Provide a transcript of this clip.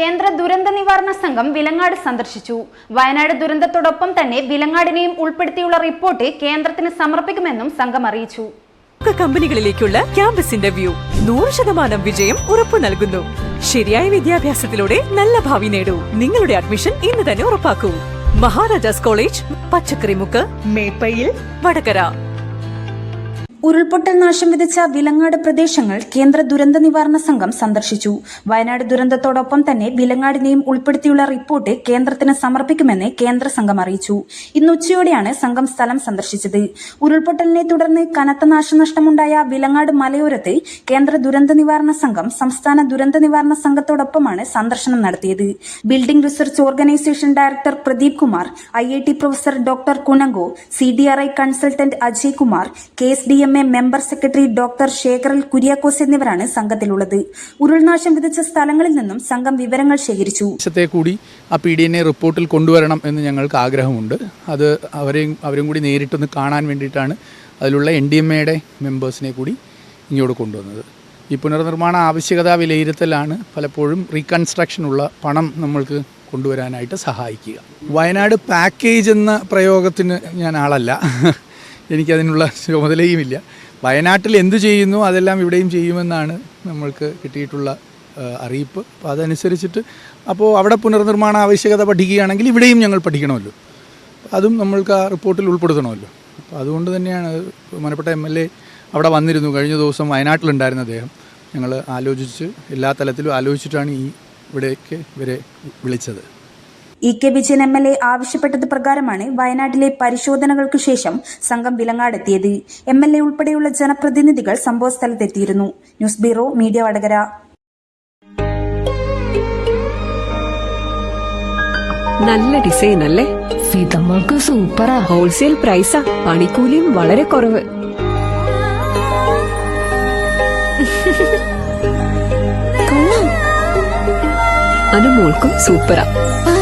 കേന്ദ്ര ദുരന്ത നിവാരണ സംഘം വിലങ്ങാട് സന്ദർശിച്ചു. വയനാട് ദുരന്തത്തോടൊപ്പം തന്നെ വിലങ്ങാടിനെയും ഉൾപ്പെടുത്തിയുള്ള റിപ്പോർട്ട് കേന്ദ്രത്തിന് സമർപ്പിക്കുമെന്നും സംഘം അറിയിച്ചു. കമ്പനികളിലേക്കുള്ള ക്യാമ്പസ് ഇന്റർവ്യൂ നൂറ് ശതമാനം വിജയം ഉറപ്പു നൽകുന്നു. ശരിയായ വിദ്യാഭ്യാസത്തിലൂടെ നല്ല ഭാവി നേടൂ. നിങ്ങളുടെ അഡ്മിഷൻ ഇന്ന് തന്നെ ഉറപ്പാക്കൂ. മഹാരാജാസ് കോളേജ് പച്ചക്കറിമുക്ക് മേപ്പയിൽ വടകര. ഉരുൾപൊട്ടൽ നാശം വിതച്ച വിലങ്ങാട് പ്രദേശങ്ങൾ കേന്ദ്ര ദുരന്ത നിവാരണ സംഘം സന്ദർശിച്ചു. വയനാട് ദുരന്തത്തോടൊപ്പം തന്നെ വിലങ്ങാടിനെയും ഉൾപ്പെടുത്തിയുള്ള റിപ്പോർട്ട് കേന്ദ്രത്തിന് സമർപ്പിക്കുമെന്ന് കേന്ദ്ര സംഘം അറിയിച്ചു. ഇന്ന് ഉച്ചയോടെയാണ് സംഘം സ്ഥലം സന്ദർശിച്ചത്. ഉരുൾപൊട്ടലിനെ തുടർന്ന് കനത്ത നാശനഷ്ടമുണ്ടായ വിലങ്ങാട് മലയോരത്ത് കേന്ദ്ര ദുരന്ത നിവാരണ സംഘം സംസ്ഥാന ദുരന്ത നിവാരണ സംഘത്തോടൊപ്പമാണ് സന്ദർശനം നടത്തിയത്. Building research organisation director Pradeep Kumar I professor doctor കുനങ്കോ C consultant Ajay Kumar K S D M A member secretary doctor ശേഖറിൽ Kuriakose എന്നിവരാണ് സംഘത്തിലുള്ളത്. ഉരുൾനാശം വിതച്ച സ്ഥലങ്ങളിൽ നിന്നും സംഘം വിവരങ്ങൾ ശേഖരിച്ചു. കൂടി ആ പി ഡി എൻ എ റിപ്പോർട്ടിൽ കൊണ്ടുവരണം എന്ന് ഞങ്ങൾക്ക് ആഗ്രഹമുണ്ട്. അത് അവരെയും അവരും കൂടി നേരിട്ടൊന്ന് കാണാൻ വേണ്ടിയിട്ടാണ് അതിലുള്ള എൻ ഡി എം എയുടെ മെമ്പേഴ്സിനെ കൂടി ഇങ്ങോട്ട് കൊണ്ടുവന്നത്. ഈ പുനർനിർമ്മാണ ആവശ്യകത വിലയിരുത്തലാണ് പലപ്പോഴും റീകൺസ്ട്രക്ഷനുള്ള പണം നമ്മൾക്ക് കൊണ്ടുവരാനായിട്ട് സഹായിക്കുക. വയനാട് പാക്കേജ് എന്ന പ്രയോഗത്തിന് ഞാൻ ആളല്ല. എനിക്കതിനുള്ള ചുമതലയുമില്ല. വയനാട്ടിൽ എന്തു ചെയ്യുന്നു അതെല്ലാം ഇവിടെയും ചെയ്യുമെന്നാണ് നമ്മൾക്ക് കിട്ടിയിട്ടുള്ള അറിയിപ്പ്. അപ്പോൾ അതനുസരിച്ചിട്ട് അപ്പോൾ അവിടെ പുനർനിർമ്മാണ ആവശ്യകത പഠിക്കുകയാണെങ്കിൽ ഇവിടെയും ഞങ്ങൾ പഠിക്കണമല്ലോ. അതും നമ്മൾക്ക് ആ റിപ്പോർട്ടിൽ ഉൾപ്പെടുത്തണമല്ലോ. അപ്പോൾ അതുകൊണ്ട് തന്നെയാണ് മനപ്പെട്ട എം എൽ എ അവിടെ വന്നിരുന്നു. കഴിഞ്ഞ ദിവസം വയനാട്ടിലുണ്ടായിരുന്ന അദ്ദേഹം. ഞങ്ങൾ ആലോചിച്ച് എല്ലാ തലത്തിലും ആലോചിച്ചിട്ടാണ് ഈ ഇവിടേക്ക് ഇവരെ വിളിച്ചത്. E K Vijayan M L A ആവശ്യപ്പെട്ടത് പ്രകാരമാണ് വയനാട്ടിലെ പരിശോധനകൾക്ക് ശേഷം സംഘം വിലങ്ങാടെത്തിയത്. എം എൽ എ ഉൾപ്പെടെയുള്ള ജനപ്രതിനിധികൾ സംഭവസ്ഥലത്തെത്തിയിരുന്നു ന്യൂസ് ബ്യൂറോ മീഡിയ വടകര. നല്ല ഡിസൈൻ അല്ലേ? ഫിതമ്മൾക്ക് സൂപ്പറാ. ഹോൾസെയിൽ പ്രൈസാ. പണിക്കൂലിയും വളരെ കുറവ്. അനുമോൾക്കും സൂപ്പറാ.